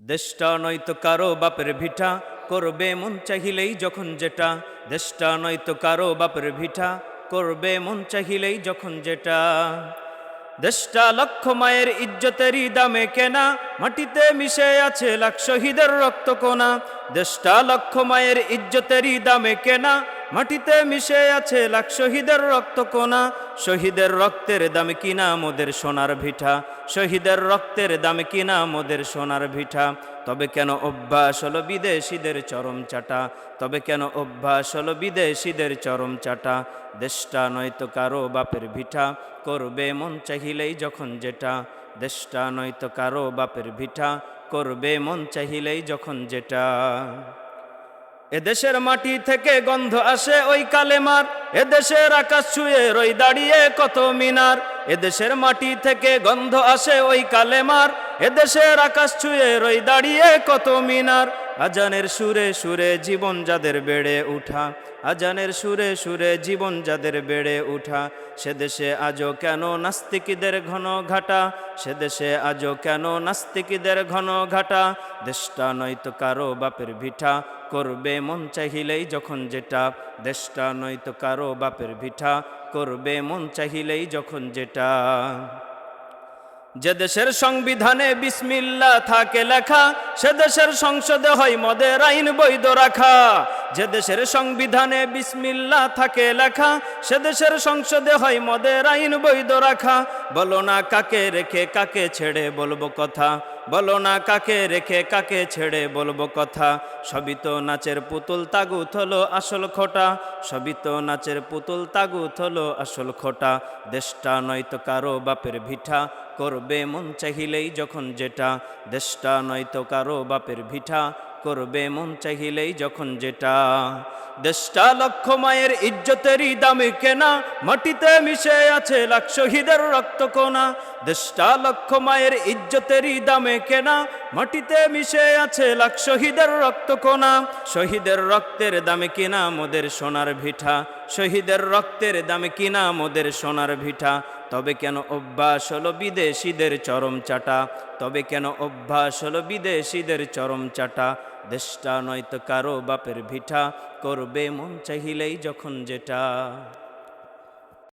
দেশটা নয়তো কারও বাপের ভিটা, করবে মন চাহিলেই যখন যেটা। দেশটা নয়তো কারও বাপের ভিটা, করবে মন চাহিলেই যখন যেটা। দেশটা লক্ষ মায়ের ইজ্জতেরই দামে কেনা, মাটিতে মিশে আছে লাখ শহীদের রক্ত কোনা দেশটা লক্ষ মায়ের ইজ্জতেরই দামে কেনা মাটিতে মিশে আছে লাখ শহীদের রক্ত কোনা শহীদের রক্তের দামে কিনা মোদের সোনার ভিঠা শহীদের রক্তের দামে কিনা মোদের সোনার ভিঠা তবে কেন অভ্যাস হলো বিদেশিদের চরম চাটা? তবে কেন অভ্যাস হলো বিদেশিদের চরম চাটা? দেশটা নয়তো কারও বাপের ভিঠা করবে মন চাহিলেই যখন যেটা। দেশটা নয়তো কারও বাপের ভিঠা করবে মন চাহিলেই যখন যেটা। এদেশের মাটি থেকে গন্ধ আসে ওই কালেমার। এদেশের আকাশ ছুঁয়ে রই দাঁড়িয়ে কত মিনার। এদেশের মাটি থেকে গন্ধ আসে ওই কালেমার। এদেশের আকাশ ছুঁয়ে রই দাঁড়িয়ে কত মিনার। আজানের সুরে সুরে জীবন যাদের বেড়ে উঠা, আজানের সুরে সুরে জীবন যাদের বেড়ে উঠা, সে দেশে আজও কেন নাস্তিকদের ঘন ঘাটা? সে দেশে আজও কেন নাস্তিকদের ঘন ঘাটা? দেশটা নয়তো কারও বাপের ভিঠা করবে মন চাহিলেই যখন যেটা। দেশটা নয়তো কারও বাপের ভিঠা করবে মন চাহিলেই যখন যেটা। যে দেশের সংবিধানে বিসমিল্লা থাকে লেখা সে দেশের সংসদে হয় মদের আইন বৈধ রাখা। যে দেশের সংবিধানে বিসমিল্লা থাকে লেখা, সে দেশের সংসদে হয় মদের আইন বৈধ রাখা। বলো না কাকে রেখে কাকে ছেড়ে বলব কথা। বলো না কাকে রেখে কাকে ছেড়ে বলব কথা। সবই তো নাচের পুতুল তাগুত হলো আসল খোটা। সবই তো নাচের পুতুল তাগুত হলো আসল খোটা। দেশটা নয়তো কারও বাপের ভিঠা করবে মন চাহিলেই যখন যেটা। দেশটা নয়তো কারও বাপের ভিঠা করবে মন চাহিলেই যখন যেটা। দেশটা লক্ষ মায়ের ইজ্জতেরই দামে কেনা, মাটিতে মিশে আছে লাখ শহীদের রক্ত কোনা দেশটা লক্ষ মায়ের ইজ্জতেরই দামে কেনা মাটিতে মিশে আছে লাখ শহীদের রক্ত কোনা শহীদের রক্তের দামে কিনা মোদের সোনার ভিঠা শহীদের রক্তের দামে কিনা মোদের সোনার ভিঠা তবে কেন অভ্যাস হলো বিদেশিদের চরম চাটা? তবে কেন অভ্যাস হলো বিদেশিদের চরম চাটা? দেশটা নয়তো কারও বাপের ভিঠা করবে মন চাহিলেই যখন যেটা।